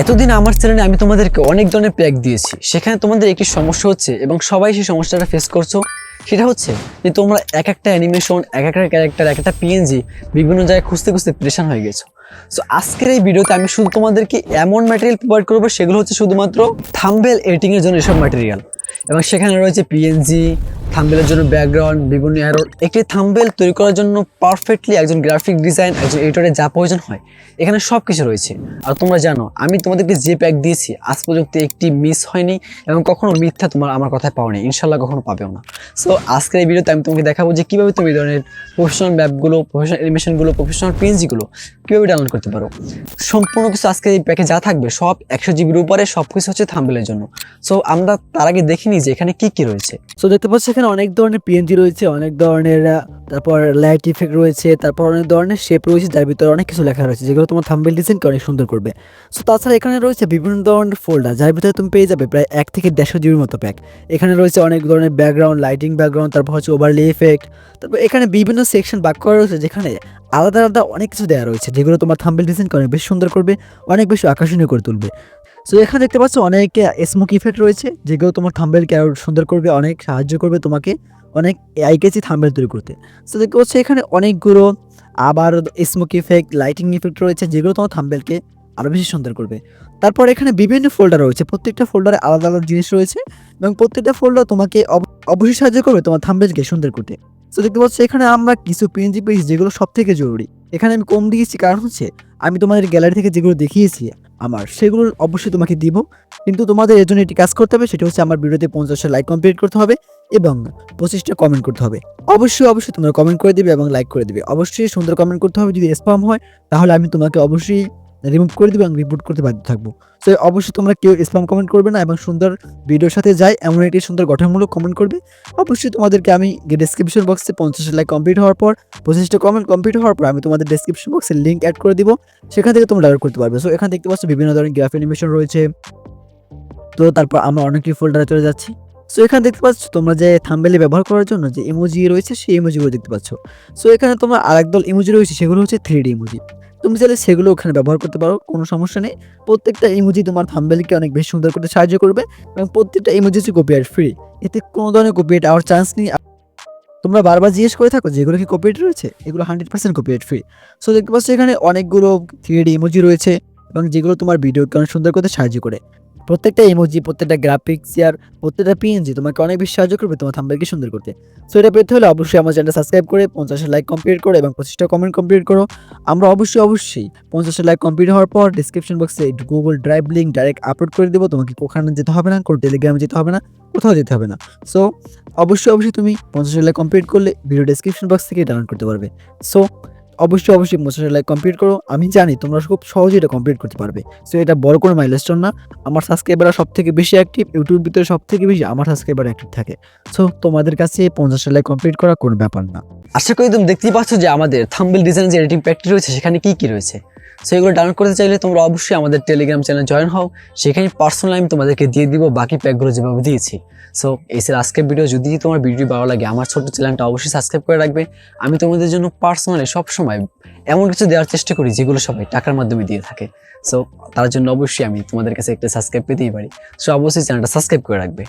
এতদিন আমার চ্যানেলে আমি তোমাদেরকে অনেক ধরনের প্যাক দিয়েছি। সেখানে তোমাদের একটি সমস্যা হচ্ছে এবং সবাই সেই সমস্যাটা ফেস করছ। সেটা হচ্ছে যে তোমরা এক একটা অ্যানিমেশন এক একটা ক্যারেক্টার এক একটা পিএনজি বিভিন্ন জায়গায় খুঁজতে খুঁজতে প্রেশান হয়ে গেছো। সো আজকের এই ভিডিওতে আমি শুধু তোমাদেরকে এমন ম্যাটেরিয়াল প্রোভাইড করব, সেগুলো হচ্ছে শুধুমাত্র থাম্বেল এডিটিংয়ের জন্য এসব ম্যাটেরিয়াল এবং সেখানে রয়েছে পিএনজি থাম্বেলের জন্য ব্যাকগ্রাউন্ড বিভিন্ন অ্যারো একটি থাম্বেল তৈরি করার জন্য পারফেক্টলি একজন গ্রাফিক ডিজাইন একজন এডিটরের যা প্রয়োজন হয়, এখানে সব কিছু রয়েছে। আর তোমরা জানো, আমি তোমাদেরকে যে প্যাক দিয়েছি, আজ পর্যন্ত একটি মিস হয়নি এবং কখনো মিথ্যা তোমার আমার কথায় পাওনি ইনশাল্লাহ কখনো পাবেও না। সো আজকের এই ভিডিওতে আমি তোমাকে দেখাবো যে কীভাবে তুমি এই ধরনের প্রফেশনাল ম্যাপগুলো প্রফেশনাল অ্যানিমেশনগুলো প্রফেশনাল পেন্সিগুলো কীভাবে ডাউনলোড করতে পারো। সম্পূর্ণ কিছু আজকের এই প্যাকে যা থাকবে, সব একশো জিবির উপরে সব কিছু হচ্ছে থাম্বেলের জন্য। সো আমরা তার আগে দেখিনি যে এখানে কী কী রয়েছে। সো দেখতে পাচ্ছ এখানে অনেক ধরনের পিএনজি রয়েছে, অনেক ধরনের তারপর লাইট ইফেক্ট রয়েছে, তারপর অনেক ধরনের শেপ রয়েছে, যার ভিতরে অনেক কিছু লেখা রয়েছে, যেগুলো তোমার থাম্বেল ডিজাইনকে অনেক সুন্দর করবে। সো তাছাড়া এখানে রয়েছে বিভিন্ন ধরনের ফোল্ডার যার ভিতরে তুমি পেয়ে যাবে প্রায় এক থেকে দেড়শো জিবির মতো প্যাক এখানে রয়েছে অনেক ধরনের ব্যাকগ্রাউন্ড লাইটিং ব্যাকগ্রাউন্ড তারপর হচ্ছে ওভারলি ইফেক্ট তারপর এখানে বিভিন্ন সেকশন ভাগ করা রয়েছে, যেখানে আলাদা আলাদা অনেক কিছু দেওয়া রয়েছে, যেগুলো তোমার থাম্বেল ডিজাইনকে অনেক বেশি সুন্দর করবে, অনেক বেশি আকর্ষণীয় করে তুলবে। সো এখানে দেখতে পাচ্ছ অনেক স্মোক ইফেক্ট রয়েছে, যেগুলো তোমার থাম্বেলকে আরও সুন্দর করবে, অনেক সাহায্য করবে তোমাকে অনেক আইকেছি থাম্বেল তৈরি করতে। সো দেখতে পাচ্ছ এখানে অনেকগুলো আবার স্মোক ইফেক্ট লাইটিং ইফেক্ট রয়েছে, যেগুলো তোমার থাম্বেলকে আরও বেশি সুন্দর করবে। তারপর এখানে বিভিন্ন ফোল্ডার রয়েছে, প্রত্যেকটা ফোল্ডারে আলাদা আলাদা জিনিস রয়েছে এবং প্রত্যেকটা ফোল্ডার তোমাকে অব- অবশ্যই সাহায্য করবে তোমার থাম্বেলকে সুন্দর করতে। সো দেখতে পাচ্ছ এখানে আমরা কিছু পিএনজি পেয়েছি যেগুলো সব থেকে জরুরি। এখানে আমি কম দিয়েছি, কারণ হচ্ছে আমি তোমাদের গ্যালারি থেকে যেগুলো দেখিয়েছি আমার। সেগুলো অবশ্যই তোমাকে দিব। কিন্তু তোমাদের এর জন্য একটি কাজ করতে হবে, সেটা হচ্ছে আমার ভিডিওতে পঞ্চাশটা লাইক কমপ্লিট করতে হবে এবং পঁচিশটা কমেন্ট করতে হবে। অবশ্যই অবশ্যই তোমরা কমেন্ট করে দিবে এবং লাইক করে দিবে। অবশ্যই সুন্দর কমেন্ট করতে হবে। যদি স্পাম হয়, তাহলে আমি তোমাকে অবশ্যই রিমুভ করে দেবো এবং রিপোর্ট করতে বাধ্য থাকব। তো অবশ্যই তোমরা কেউ স্পাম কমেন্ট করবে না এবং সুন্দর ভিডিওর সাথে যায় এমন একটি সুন্দর গঠনমূলক কমেন্ট করবে। অবশ্যই তোমাদেরকে আমি ডেসক্রিপশন বক্সে পঞ্চাশ লাইক কমপ্লিট হওয়ার পর, পঁচিশটা কমেন্ট কমপ্লিট হওয়ার পর আমি তোমাদের ডেসক্রিপশন বক্সে লিঙ্ক অ্যাড করে দিব। সেখান থেকে তোমরা ডাউনলোড করতে পারবে। সো এখানে দেখতে পাচ্ছ বিভিন্ন ধরনের গ্রাফ অ্যানিমেশন রয়েছে। তো, তারপর আমরা অনেকটি ফোল্ডারে চলে যাচ্ছি। সো এখানে দেখতে পাচ্ছ তোমরা যে থাম্বেলে ব্যবহার করার জন্য যে ইমোজি রয়েছে, সেই ইমোজিগুলো দেখতে পাচ্ছ। সো এখানে তোমার আরেক দল ইমোজি রয়েছে, সেগুলো হচ্ছে থ্রি ডি ইমোজি তুমি চাইলে সেগুলো ওখানে ব্যবহার করতে পারো, কোনো সমস্যা নেই। প্রত্যেকটা ইমোজি তোমার থাম্বেলকে অনেক বেশি সুন্দর করতে সাহায্য করবে এবং প্রত্যেকটা ইমোজি হচ্ছে কপিরাইট ফ্রি এতে কোনো ধরনের কপিরাইট আওয়ার চান্স নেই। তোমরা বারবার জিজ্ঞেস করে থাকো যেগুলো কি কপিরাইট রয়েছে? এগুলো hundred percent copyright free so দেখতে পাচ্ছ এখানে অনেকগুলো থ্রি ডি ইমোজি রয়েছে। এবং যেগুলো তোমার ভিডিও অনেক সুন্দর করতে সাহায্য করে। প্রত্যেকটা ইমোজি প্রত্যেকটা গ্রাফিক্স আর প্রত্যেকটা পিএনজি তোমাকে অনেক বেশি সাহায্য করবে তোমার থাম্বেলকে সুন্দর করতে। সো এটা পেতে হলে অবশ্যই আমার চ্যানেল সাবস্ক্রাইব করে পঞ্চাশের লাইক কমপ্লিট করো এবং পঁচিশটা কমেন্ট কমপ্লিট করো। আমরা অবশ্যই অবশ্যই পঞ্চাশের লাইক কমপ্লিট হওয়ার পর ডিসক্রিপশন বক্সে Google Drive link direct upload করে দেবো। তোমাকে ওখানে যেতে হবে না, কোনো টেলিগ্রামে যেতে হবে না, কোথাও যেতে হবে না। সো অবশ্যই অবশ্যই তুমি পঞ্চাশ লাইক কমপ্লিট করলে ভিডিও ডেসক্রিপশন বক্স থেকে ডাউনলোড করতে পারবে। সো অবশ্যই অবশ্যই লাইক কমপ্লিট করো। আমি জানি তোমরা খুব সহজেই এটা কমপ্লিট করতে পারবে। সো এটা বড় কোনো মাইলস্টোন না। আমার সাবস্ক্রাইবাররা সব থেকে বেশি অ্যাক্টিভ ইউটিউব ভিতরে সব থেকে বেশি আমার সাবস্ক্রাইবার অ্যাক্টিভ থাকে। সো তোমাদের কাছে পঞ্চাশ লাইক কমপ্লিট করা কোনো ব্যাপার না। আশা করি তুমি দেখতেই পাচ্ছ যে আমাদের থাম্বেল ডিজাইন যে এডিটিং প্যাকটি রয়েছে, সেখানে কী কী রয়েছে? সো এগুলো ডাউনলোড করতে চাইলে তোমরা অবশ্যই আমাদের টেলিগ্রাম চ্যানেল জয়েন হও। সেখানে পার্সোনাল আমি তোমাদেরকে দিয়ে দিব বাকি প্যাকগুলো যেভাবে দিয়েছি। সো ছিল আজকের ভিডিও যদি তোমার ভিডিও ভালো লাগে, আমার ছোট্ট চ্যানেলটা অবশ্যই সাবস্ক্রাইব করে রাখবে। আমি তোমাদের জন্য পার্সোনালি সবসময় এমন কিছু দেওয়ার চেষ্টা করি যেগুলো সবাই টাকার মাধ্যমে দিয়ে থাকে। সো তার জন্য অবশ্যই আমি তোমাদের কাছে একটা সাবস্ক্রাইব পেতেই পারি। সো অবশ্যই চ্যানেলটা সাবস্ক্রাইব করে রাখবে।